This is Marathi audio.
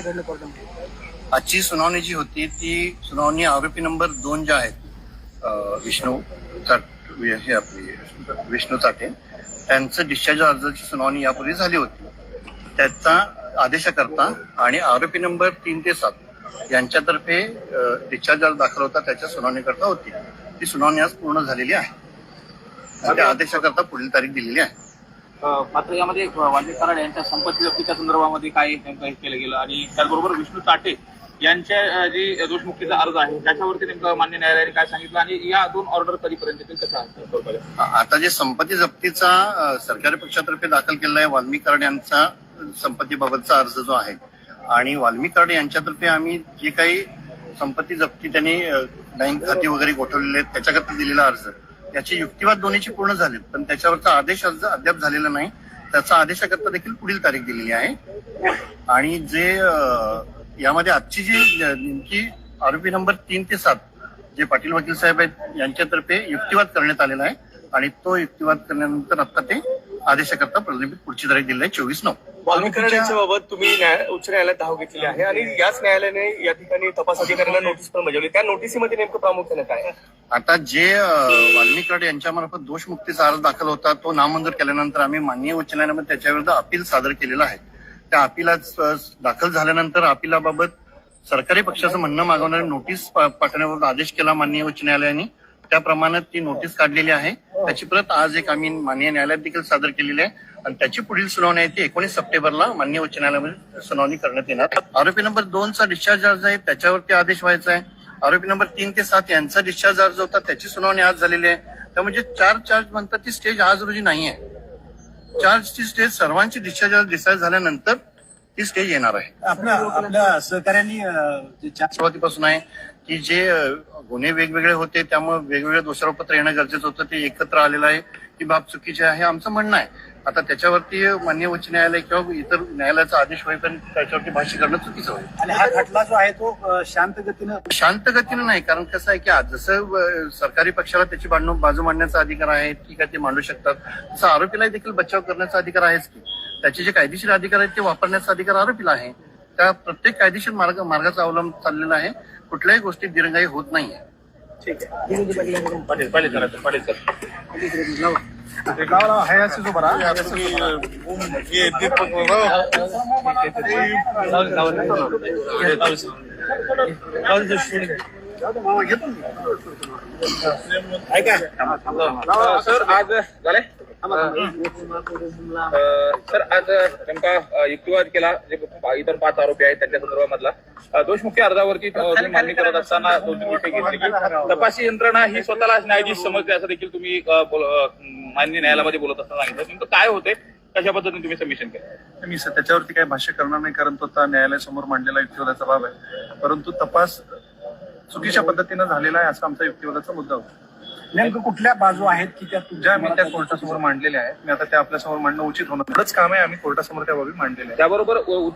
काय घडलं कोर्टामध्ये म्हणजे? आजची सुनावणी जी होती ती सुनावणी आरोपी नंबर दोन ज्या आहेत विष्णू हे आपली विष्णू चाटे त्यांचं डिस्चार्ज अर्जाची सुनावणी यापूर्वी झाली होती. त्याचा आदेशाकरता आणि आरोपी नंबर तीन ते सात यांच्यातर्फे डिस्चार्ज अर्ज दाखल होता त्याच्या सुनावणीकरता होती. ती सुनावणी आज पूर्ण झालेली आहे. त्या आदेशाकरता पुढील तारीख दिलेली आहे. मात्र यामध्ये वाल्मिक कराड यांच्या संपत्ती जप्तीच्या संदर्भामध्ये काय नेमकं हे केलं गेलं. आणि त्याचबरोबर विष्णू ताटे यांच्या जे जी दोषमुक्तीचा अर्ज आहे त्याच्यावरती नेमकं मान्य न्यायालयाने काय सांगितलं आणि या दोन ऑर्डर कधीपर्यंत येतील कसं आता जे संपत्ती जप्तीचा सरकारी पक्षातर्फे दाखल केलेला आहे वाल्मी कराड यांचा संपत्तीबाबतचा अर्ज जो आहे आणि वाल्मी कराड यांच्यातर्फे आम्ही जे काही संपत्ती जप्ती त्यांनी बँक खाती वगैरे गोठवलेले आहेत त्याच्याकरता दिलेला अर्ज. त्याचे युक्तिवाद दोन्हीची पूर्ण झालेत पण त्याच्यावरचा आदेश अर्ज अद्याप झालेला नाही. त्याचा आदेशाकरता देखील पुढील तारीख दिलेली आहे. आणि जे यामध्ये आजची जी नेमकी आरोपी नंबर तीन ते सात जे पाटील वकील साहेब आहेत यांच्यातर्फे युक्तिवाद करण्यात आलेला आहे. आणि तो युक्तिवाद करण्यानंतर आता ते आदेशाकरता प्रलंबित पुढची तारीख दिली आहे चोवीस नऊ. वाल्मिक कराड यांच्याबाबत तुम्ही उच्च न्यायालयात धाव घेतलेली आहे. आणि याच न्यायालयाने या ठिकाणी तपास अधिकाऱ्यांना नोटीस पण बजावली. त्या नोटिसीमध्ये नेमकं प्रामुख्याने काय? आता जे अ, वाल्मिक कराड यांच्यामार्फत दोषमुक्तीचा अर्ज दाखल होता तो नामंजूर केल्यानंतर आम्ही माननीय उच्च न्यायालयामध्ये त्याच्याविरुद्ध अपील सादर केलेलं आहे. त्या अपिलात दाखल झाल्यानंतर अपिलाबाबत सरकारी पक्षाचं म्हणणं मागवणारी नोटीस पाठवण्याबाबत आदेश केला माननीय उच्च न्यायालयाने. त्याप्रमाणे ती नोटीस काढलेली आहे. त्याची प्रत आज एक आम्ही माननीय न्यायालयात देखील सादर केलेली आहे. आणि त्याची पुढील सुनावणी आहे ती एकोणीस सप्टेंबरला माननीय उच्च न्यायालयामध्ये सुनावणी करण्यात येणार. आरोपी नंबर दोनचा डिस्चार्ज अर्ज आहे त्याच्यावरती आदेश व्हायचा आहे. आरोपी नंबर तीन ते सात यांचा डिस्चार्ज अर्ज होता त्याची सुनावणी आज झालेली आहे. त्या म्हणजे चार चार्ज म्हणतात ती स्टेज आज रोजी नाही आहे. चार्जची स्टेज सर्वांची डिस्चार्ज अर्ज डिस्चार्ज झाल्यानंतर ती स्टेज येणार आहे. आपल्या आपल्या सहकार्यांनी सुरुवातीपासून आहे. की जे गुन्हे वेगवेगळे होते त्यामुळे वेगवेगळे दोषारोपपत्र येणं गरजेचं होतं ते एकत्र आलेलं आहे की बाब चुकीचे आहे आमचं म्हणणं आहे. आता त्याच्यावरती मान्य उच्च न्यायालय किंवा इतर न्यायालयाचा आदेश होईपर्यंत त्याच्यावरती भाष्य करणं चुकीचं होईल. आणि हा खटला जो आहे तो शांत गतीनं शांत गतीनं नाही कारण कसं आहे की आज जसं सरकारी पक्षाला त्याची बांधू बाजू मांडण्याचा अधिकार आहे ठीक आहे ते मांडू शकतात. तसं आरोपीला देखील बचाव करण्याचा अधिकार आहेच की. त्याचे जे कायदेशीर अधिकार आहेत ते वापरण्याचा अधिकार आरोपीला आहे. त्या प्रत्येक कायदेशीर मार्ग मार्गाचा अवलंब चाललेला आहे. कुठल्याही गोष्टीत दिरंगाई होत नाहीये. ठीक आहे. पाटील पाटील पाटील. सर आज झाले सर आज नेमका युक्तिवाद केला जे इतर पाच आरोपी आहेत त्यांच्या संदर्भामधला. दोषमुखी अर्जावरती तुम्ही मागणी करत असताना दोन तीन तपासी यंत्रणा ही स्वतःला न्यायाधीश समजते असं देखील तुम्ही मान्य न्यायालयामध्ये बोलत असताना सांगितलं. नेमकं काय होते? कशा पद्धतीने तुम्ही सबमिशन केलं? मी त्याच्यावरती काही भाष्य करणार नाही कारण तो आता न्यायालयासमोर मांडलेला युक्तिवादाचा बाब आहे. परंतु तपास चुकीच्या पद्धतीनं झालेला आहे असा आमचा युक्तिवादाचा मुद्दा होता. नेमकं कुठल्या बाजू आहेत की त्या ज्या मी त्या कोर्टासमोर मांडलेल्या आहेत मी आता त्या आपल्यासमोर मांडणं उचित होणार. एवढंच काम आहे आम्ही कोर्टासमोर त्या बाबी मांडलेल्या आहेत. त्याबरोबर उ-